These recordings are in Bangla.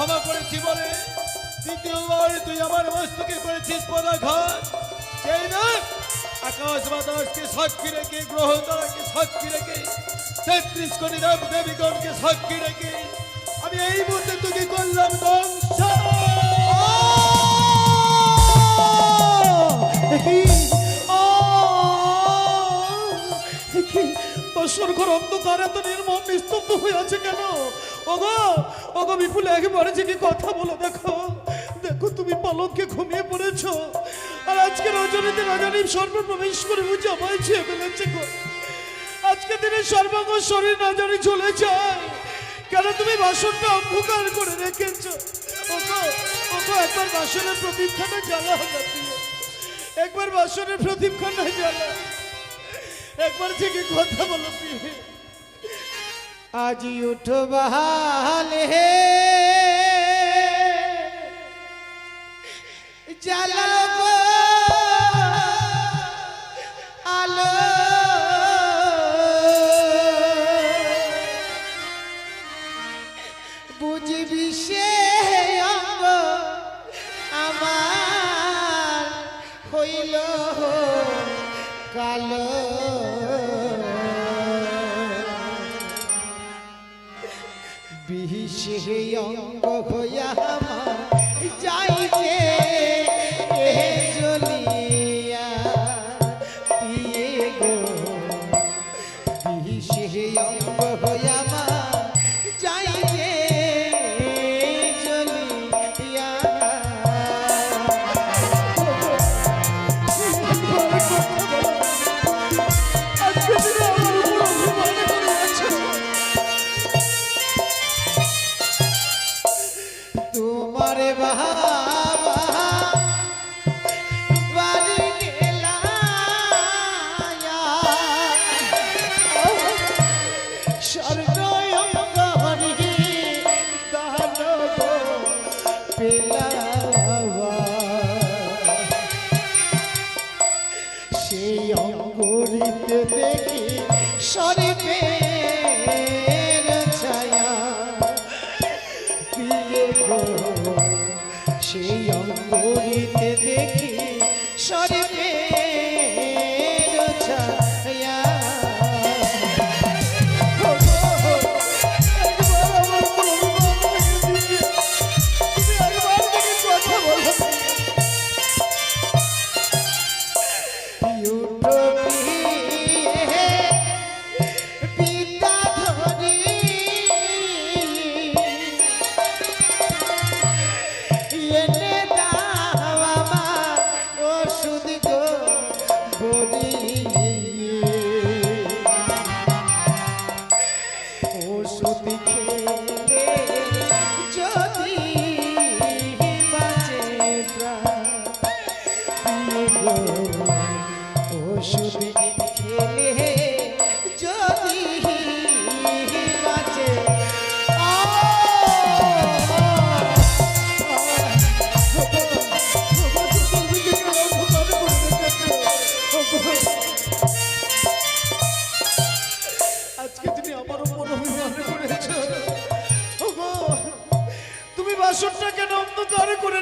ক্ষমা করেছি বলে দ্বিতীয়বার তুই আমার মস্তকে করেছিস পদাঘাত। সেই না, আকাশ বাতাসকে সাক্ষী রেখে গ্রহ তারাকে সাক্ষী রেখে, তেত্রিশ কোটি দেব দেবীগণকে সাক্ষী রেখে আমি এই মুহূর্তে তোকে করলাম ধ্বংস। বসর ঘর অন্ধকার এত নির্মম নিস্তব্ধ হয়ে আছে কেন? ওগো ওগো বিপুল, একবারে যে কথা বলো দেখো। দেখো তুমি পালককে ঘুমিয়ে পড়েছো। আর আজকে রজনীতে রাজানী সর্ব প্রবেশ করে আমায় ছুঁয়ে ফেলেছে আজকে দিনে সর্বাঙ্গ শরীর না জানি চলে যায়। কেন তুমি বাসনটা অন্ধকার করে রেখেছো? ওগো ওগো, একবার বাসনের প্রদীপখানা জ্বালা হবে একবার বাসনের প্রদীপখানা জ্বালা। একবার থেকে কথা বলো প্রিয়। आज उठ बहाल है। जला বিশে অঙ্গ হইয়া আমার যাইছে দেখি শরীফের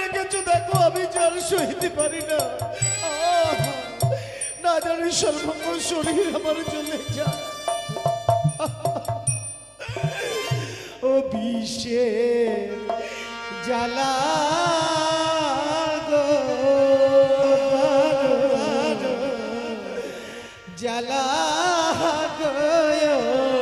রেখেছো, দেখো আমি যার সহিতে পারি না। না জানি সর্বঙ্গ শরীর আমার চলে যায়। ও বিষের জ্বালা জ্বালা গো।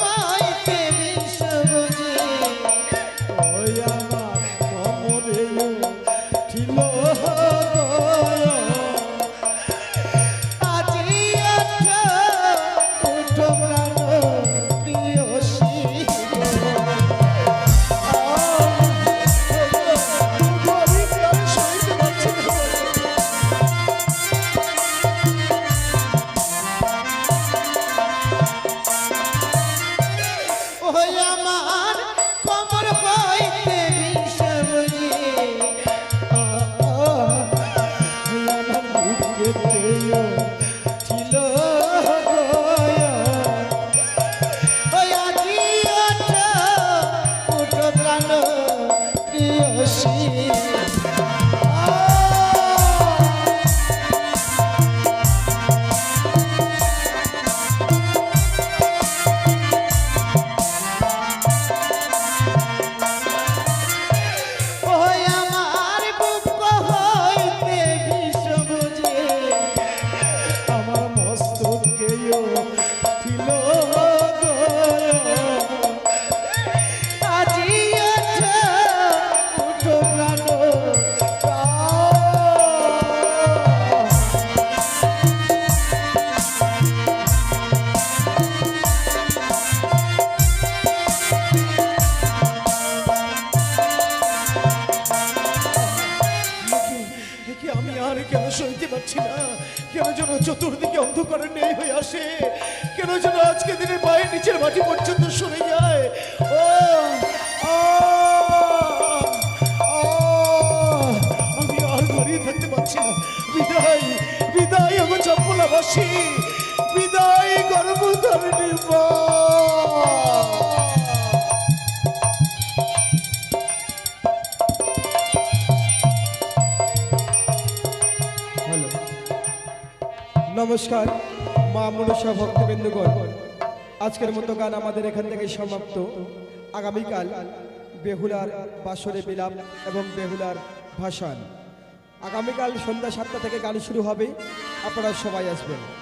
অন্ধকারে নেই হয়ে আসে। কেন যেন আজকে দিনে পায়ে নিচের মাটি পর্যন্ত সরে যায়। ও আমি আর দাঁড়িয়ে থাকতে পারছি না। বিদায় বিদায় আমার চপ্পলাবাসী বিদায় গর্ভধারিণী মা। নমস্কার, মা মনসা ভক্তবৃন্দগণ। আজকের মতো গান আমাদের এখান থেকে সমাপ্ত। আগামীকাল বেহুলার বাসরে বিলাপ এবং বেহুলার ভাসান। আগামীকাল সন্ধ্যা সাতটা থেকে গান শুরু হবে। আপনারা সবাই আসবেন।